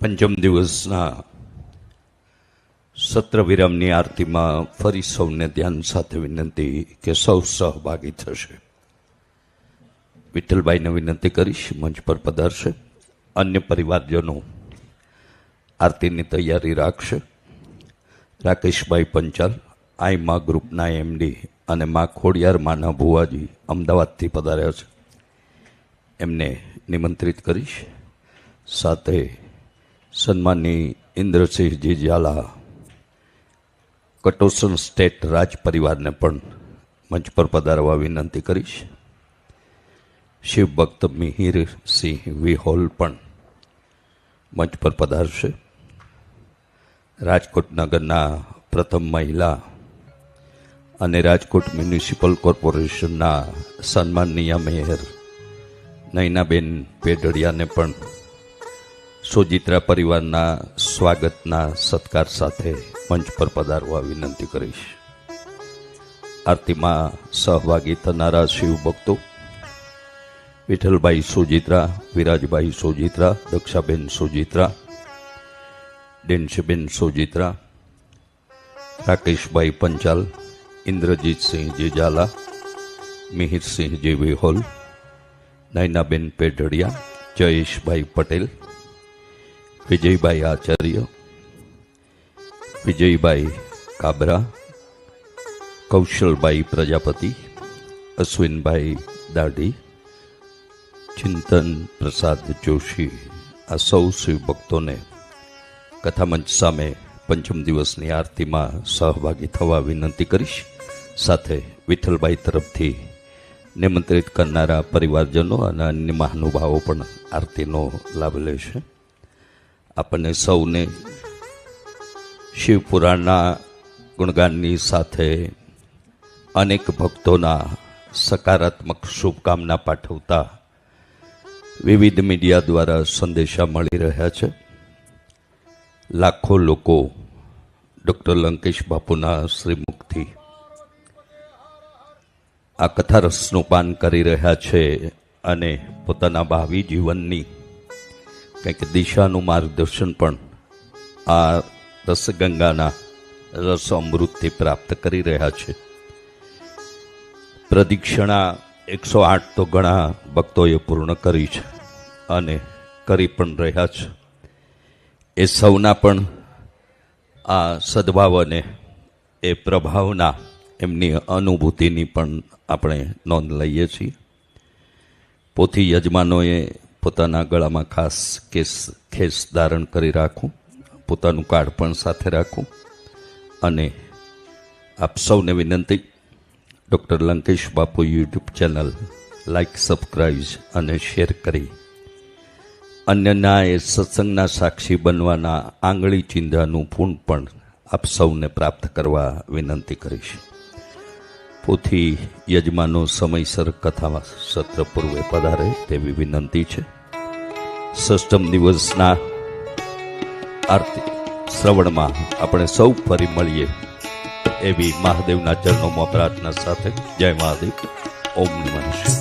પંચમ દિવસના સત્ર વિરામની આરતીમાં ફરી સૌને ધ્યાન સાથે વિનંતી કે સૌ સહભાગી થશે. વિઠ્ઠલભાઈને વિનંતી કરીશ, મંચ પર પધારશે. અન્ય પરિવારજનો આરતીની તૈયારી રાખશે. રાકેશભાઈ પંચાલ આઈ મા ગ્રુપના એમડી અને મા ખોડિયાર માના ભુવાજી અમદાવાદથી પધાર્યા છે. એમને નિમંત્રિત કરીશ. સાથે સન્માનની ઇન્દ્રસિંહજી ઝાલા કટોસન સ્ટેટ રાજ પરિવારને પણ મંચ પર પધારવા વિનંતી કરીશ. શિવ ભક્ત મિહિર સિંહ વિહોલ પણ મંચ પર પધારશે. રાજકોટ નગરના પ્રથમ મહિલા અને રાજકોટ મ્યુનિસિપલ કોર્પોરેશનના સન્માનનીય મેયર નૈનાબેન પેડડિયાને પણ સોજિત્રા પરિવારના સ્વાગતના સત્કાર સાથે મંચ પર પધારવા વિનંતી કરીશ. આરતીમાં સહભાગી થનારા શિવ ભક્તો, વિઠ્ઠલભાઈ સોજિત્રા, વિરાજભાઈ સોજિત્રા, દક્ષાબેન સોજિત્રા ડેન્શબેન સોજિત્રા, રાકેશભાઈ પંચાલ ઇન્દ્રજીતસિંહજી ઝાલા, મિહિરસિંહજી વેહોલ નૈનાબેન પેઢડિયા, જયેશભાઈ પટેલ વિજયભાઈ આચાર્ય, વિજયભાઈ કાબરા, કૌશલભાઈ પ્રજાપતિ, અશ્વિનભાઈ દાઢી, ચિંતન પ્રસાદ જોશી આ સૌ શિવ કથામંચ સામે પંચમ દિવસની આરતીમાં સહભાગી થવા વિનંતી કરીશ. સાથે વિઠ્ઠલભાઈ તરફથી નિમંત્રિત કરનારા પરિવારજનો અને અન્ય મહાનુભાવો પણ આરતીનો લાભ લેશે. આપણને સૌને શિવપુરાણના ગુણગાનની સાથે અનેક ભક્તોના સકારાત્મક શુભકામના પાઠવતા વિવિધ મીડિયા દ્વારા સંદેશા મળી રહ્યા છે. લાખો લોકો ડૉક્ટર લંકેશ બાપુના શ્રીમુખથી આ કથા રસનું પાન કરી રહ્યા છે અને પોતાના ભાવિ જીવનની કંઈક દિશાનું માર્ગદર્શન પણ આ રસગંગાના રસ અમૃતથી પ્રાપ્ત કરી રહ્યા છે. પ્રદિક્ષણા એકસો આઠ તો ઘણા ભક્તોએ પૂર્ણ કરી છે અને કરી પણ રહ્યા છે. એ સૌના પણ આ સદભાવ અને એ પ્રભાવના એમની અનુભૂતિની પણ આપણે નોંધ લઈએ છીએ. પોથી યજમાનોએ પોતાના ગળામાં ખાસ કેસ, ખેસ ધારણ કરી રાખું, પોતાનું કાર્ડ પણ સાથે રાખું અને આપ સૌને વિનંતી, doctor Lankesh Bapu YouTube channel like, subscribe અને શેર કરી. અન્યના એ સત્સંગના સાક્ષી બનવાના આંગળી ચિંધાનું પૂર્ણ પણ આપ સૌને પ્રાપ્ત કરવા વિનંતી કરીશ. પોથી યજમાનો સમયસર કથા સત્ર પૂર્વે પધારે તેવી વિનંતી છે. સષ્ટમ દિવસના આરતી શ્રવણમાં આપણે સૌ ફરી મળીએ એવી મહાદેવના ચરણોમાં પ્રાર્થના સાથે જય મહાદેવ. ઓમ નમઃ.